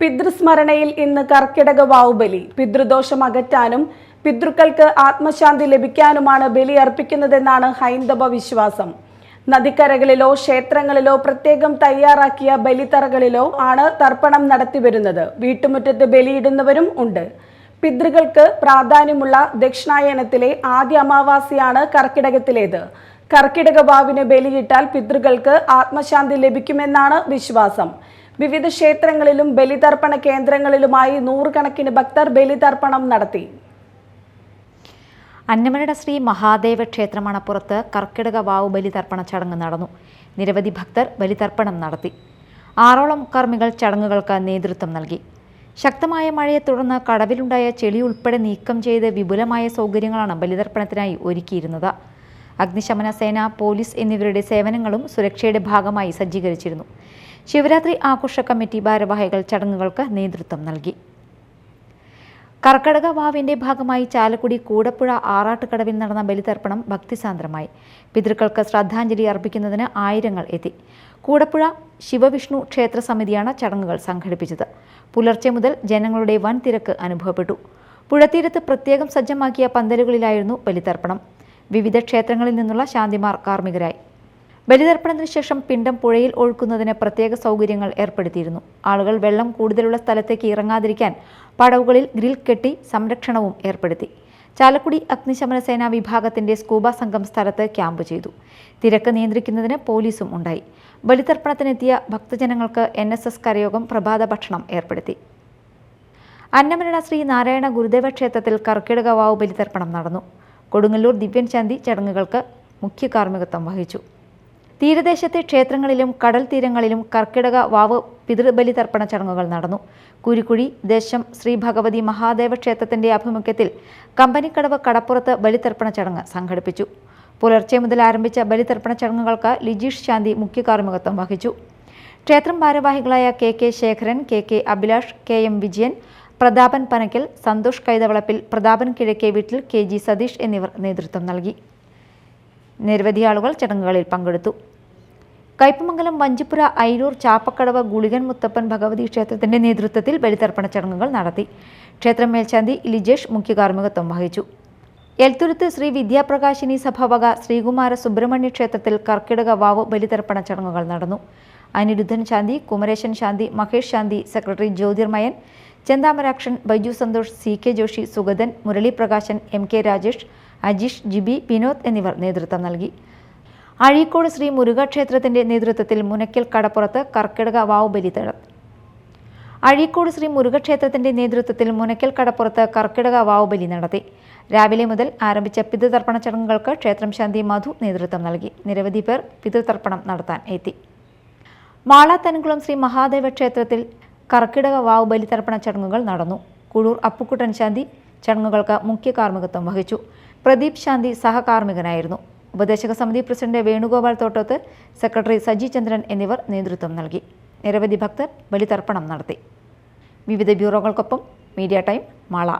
പിതൃസ്മരണയിൽ ഇന്ന് കർക്കിടക വാവുബലി. പിതൃദോഷം അകറ്റാനും പിതൃക്കൾക്ക് ആത്മശാന്തി ലഭിക്കാനുമാണ് ബലി അർപ്പിക്കുന്നതെന്നാണ് ഹൈന്ദവ വിശ്വാസം. നദിക്കരകളിലോ ക്ഷേത്രങ്ങളിലോ പ്രത്യേകം തയ്യാറാക്കിയ ബലിത്തറകളിലോ ആണ് തർപ്പണം നടത്തിവരുന്നത്. വീട്ടുമുറ്റത്ത് ബലിയിടുന്നവരും ഉണ്ട്. പിതൃകൾക്ക് പ്രാധാന്യമുള്ള ദക്ഷിണായനത്തിലെ ആദ്യ അമാവാസിയാണ് കർക്കിടകത്തിലേത്. കർക്കിടക വാവിന് ബലിയിട്ടാൽ പിതൃകൾക്ക് ആത്മശാന്തി ലഭിക്കുമെന്നാണ് വിശ്വാസം. വിവിധ ക്ഷേത്രങ്ങളിലും ബലിതർപ്പണ കേന്ദ്രങ്ങളിലുമായി നൂറുകണക്കിന് ഭക്തർ ബലിതർപ്പണം നടത്തി. അന്നമനയുടെ ശ്രീ മഹാദേവ ക്ഷേത്ര മണപ്പുറത്ത് കർക്കിടക വാവ് ബലിതർപ്പണ ചടങ്ങ് നടന്നു. നിരവധി ഭക്തർ ബലിതർപ്പണം നടത്തി. ആറോളം കർമ്മികൾ ചടങ്ങുകൾക്ക് നേതൃത്വം നൽകി. ശക്തമായ മഴയെ തുടർന്ന് കടവിലുണ്ടായ ചെളി ഉൾപ്പെടെ നീക്കം ചെയ്ത് വിപുലമായ സൗകര്യങ്ങളാണ് ബലിതർപ്പണത്തിനായി ഒരുക്കിയിരുന്നത്. അഗ്നിശമന സേന പോലീസ് എന്നിവരുടെ സേവനങ്ങളും സുരക്ഷയുടെ ഭാഗമായി സജ്ജീകരിച്ചിരുന്നു. ശിവരാത്രി ആഘോഷ കമ്മിറ്റി ഭാരവാഹികൾ ചടങ്ങുകൾക്ക് നേതൃത്വം നൽകി. കർക്കടക വാവിന്റെ ഭാഗമായി ചാലക്കുടി കൂടപ്പുഴ ആറാട്ടുകടവിൽ നടന്ന ബലിതർപ്പണം ഭക്തിസാന്ദ്രമായി. പിതൃക്കൾക്ക് ശ്രദ്ധാഞ്ജലി അർപ്പിക്കുന്നതിന് ആയിരങ്ങൾ എത്തി. കൂടപ്പുഴ ശിവവിഷ്ണു ക്ഷേത്ര സമിതിയാണ് ചടങ്ങുകൾ സംഘടിപ്പിച്ചത്. പുലർച്ചെ മുതൽ ജനങ്ങളുടെ വൻ തിരക്ക് അനുഭവപ്പെട്ടു. പുഴത്തീരത്ത് പ്രത്യേകം സജ്ജമാക്കിയ പന്തലുകളിലായിരുന്നു ബലിതർപ്പണം. വിവിധ ക്ഷേത്രങ്ങളിൽ നിന്നുള്ള ശാന്തിമാർ കാർമ്മികരായി. ബലിതർപ്പണത്തിന് ശേഷം പിണ്ടം പുഴയിൽ ഒഴുക്കുന്നതിന് പ്രത്യേക സൗകര്യങ്ങൾ ഏർപ്പെടുത്തിയിരുന്നു. ആളുകൾ വെള്ളം കൂടുതലുള്ള സ്ഥലത്തേക്ക് ഇറങ്ങാതിരിക്കാൻ പടവുകളിൽ ഗ്രിൽ കെട്ടി സംരക്ഷണവും ഏർപ്പെടുത്തി. ചാലക്കുടി അഗ്നിശമന സേനാ വിഭാഗത്തിന്റെ സ്കൂബ സംഘം സ്ഥലത്ത് ക്യാമ്പ് ചെയ്തു. തിരക്ക് നിയന്ത്രിക്കുന്നതിന് പോലീസും ഉണ്ടായി. ബലിതർപ്പണത്തിനെത്തിയ ഭക്തജനങ്ങൾക്ക് എൻ എസ് എസ് കരയോഗം പ്രഭാത ഭക്ഷണം ഏർപ്പെടുത്തി. അന്നമരണ ശ്രീ നാരായണ ഗുരുദേവ ക്ഷേത്രത്തിൽ കർക്കിടക വാവ് ബലിതർപ്പണം നടന്നു. കൊടുങ്ങല്ലൂർ ദിവ്യൻ ചാന്തി ചടങ്ങുകൾക്ക് മുഖ്യ കാർമ്മികത്വം വഹിച്ചു. തീരദേശത്തെ ക്ഷേത്രങ്ങളിലും കടൽ തീരങ്ങളിലും കർക്കിടക വാവ് പിതൃബലി തർപ്പണ ചടങ്ങുകൾ നടന്നു. കുരുക്കുഴി ദേശം ശ്രീ ഭഗവതി മഹാദേവ ക്ഷേത്രത്തിന്റെ ആഭിമുഖ്യത്തിൽ കമ്പനിക്കടവ് കടപ്പുറത്ത് ബലിതർപ്പണ ചടങ്ങ് സംഘടിപ്പിച്ചു. പുലർച്ചെ മുതൽ ആരംഭിച്ച ബലിതർപ്പണ ചടങ്ങുകൾക്ക് ലിജീഷ് ശാന്തി മുഖ്യ കാർമ്മികത്വം വഹിച്ചു. ക്ഷേത്രം ഭാരവാഹികളായ K K Shekharan K K Abhilash K M Vijayan Prathapan Panakkal Santhosh Kaithavalappil Prathapan Kizhakke Veettil K G Satheesh എന്നിവർ നേതൃത്വം നൽകി. നിരവധി ആളുകൾ ചടങ്ങുകളിൽ പങ്കെടുത്തു. കയ്പമംഗലം വഞ്ചിപ്പുര ഐരൂർ ചാപ്പക്കടവ് ഗുളികൻ മുത്തപ്പൻ ഭഗവതി ക്ഷേത്രത്തിന്റെ നേതൃത്വത്തിൽ ബലിതർപ്പണ ചടങ്ങുകൾ നടത്തി. ക്ഷേത്രം മേൽശാന്തി ലിജേഷ് മുഖ്യ കാർമ്മികത്വം വഹിച്ചു. എൽത്തുരുത്ത് ശ്രീ വിദ്യാപ്രകാശിനി സഭ വക ശ്രീകുമാര സുബ്രഹ്മണ്യ ക്ഷേത്രത്തിൽ കർക്കിടക വാവ് ബലിതർപ്പണ ചടങ്ങുകൾ നടന്നു. Aniruddhan Shanthi Kumaresan Shanthi Mahesh Shanthi secretary Jyothirmayan Chenthamarakshan Baiju Santhosh C K Joshi Sugathan Murali Prakashan M K Rajesh Ajeesh Jibi Vinod എന്നിവർ നേതൃത്വം നൽകി. അഴീക്കോട് ശ്രീ മുരുകക്ഷേത്രത്തിന്റെ നേതൃത്വത്തിൽ മുനക്കൽ കടപ്പുറത്ത് കർക്കിടക വാവ് ബലി നടത്തി അഴീക്കോട് ശ്രീ മുരുകക്ഷേത്രത്തിന്റെ നേതൃത്വത്തിൽ മുനക്കൽ കടപ്പുറത്ത് കർക്കിടക വാവ് ബലി നടത്തി. രാവിലെ മുതൽ ആരംഭിച്ച പിതൃതർപ്പണ ചടങ്ങുകൾക്ക് ക്ഷേത്രം ശാന്തി മധു നേതൃത്വം നൽകി. നിരവധി പേർ പിതൃതർപ്പണം നടത്താൻ എത്തി. മാള ശ്രീ മഹാദേവ ക്ഷേത്രത്തിൽ കർക്കിടക വാവ് ബലിതർപ്പണ ചടങ്ങുകൾ നടന്നു. കുഴൂർ അപ്പുക്കുട്ടൻ ശാന്തി ചടങ്ങുകൾക്ക് മുഖ്യ കാർമ്മികത്വം വഹിച്ചു. പ്രദീപ് ശാന്തി സഹകാർമ്മികനായിരുന്നു. ഉപദേശക സമിതി പ്രസിഡന്റ് വേണുഗോപാൽ തോട്ടത്ത് സെക്രട്ടറി സജി ചന്ദ്രൻ എന്നിവർ നേതൃത്വം നൽകി. നിരവധി ഭക്തർ ബലിതർപ്പണം നടത്തി. വിവിധ ബ്യൂറോകൾക്കൊപ്പം മീഡിയ ടൈം മാള.